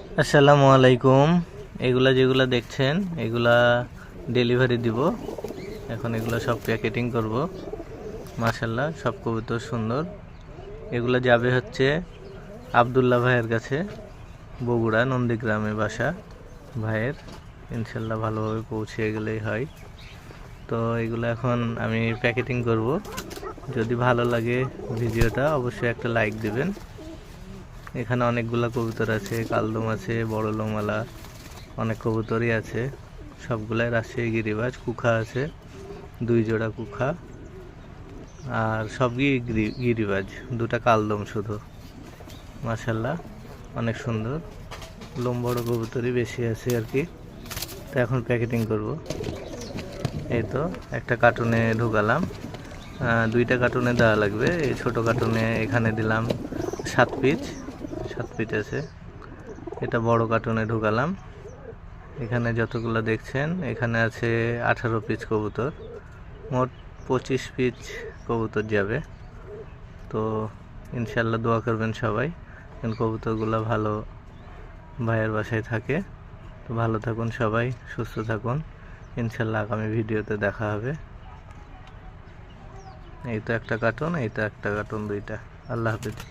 আসসালামু আলাইকুম। এগুলা যেগুলা দেখছেন, এগুলা ডেলিভারি দিব। এখন এগুলো সব প্যাকেটিং করব। মাশাল্লাহ সব কবুতর সুন্দর। এগুলো যাবে হচ্ছে আবদুল্লাহ ভাইয়ের কাছে, বগুড়া, নন্দীগ্রামে বাসা। ভাইয়ের ইনশাল্লাহ ভালোভাবে পৌঁছে গেলেই হয়। তো এগুলো এখন আমি প্যাকেটিং করব। যদি ভালো লাগে ভিডিওটা, অবশ্যই একটা লাইক দিবেন। এখানে অনেকগুলা কবুতর আছে, কালদম আছে বড় লোমালা অনেক কবুতরই আছে। সবগুলাই রাজশাহী গিরিবাজ, কুখা আছে, দুই জোড়া কুখা আর সবই গিরি- গিরিবাজ, দুটা কালদম শুধু। মাশাল্লাহ, অনেক সুন্দর। লোম বড় কবুতরই বেশি আছে আর কি। তো এখন প্যাকেটিং করব। এই তো, একটা কার্টুনে ঢুকালাম। দুইটা কার্টুনে দেওয়া লাগবে। এই ছোট কার্টুনে এখানে দিলাম সাত পিস। সাত পিস আছে। এটা বড় কার্টুনে ঢুকালাম। এখানে যতগুলো দেখছেন, এখানে আছে আঠারো পিস কবুতর। মোট পঁচিশ পিস কবুতর যাবে। তো ইনশাল্লাহ দোয়া করবেন সবাই কারণ কবুতরগুলো ভালো ভাইয়ের বাসায় থাকে। তো ভালো থাকুন সবাই, সুস্থ থাকুন। ইনশাল্লাহ আগামী ভিডিওতে দেখা হবে। এই তো একটা কার্টুন, এই তো একটা কার্টুন দুইটা। আল্লাহ হাফিজ।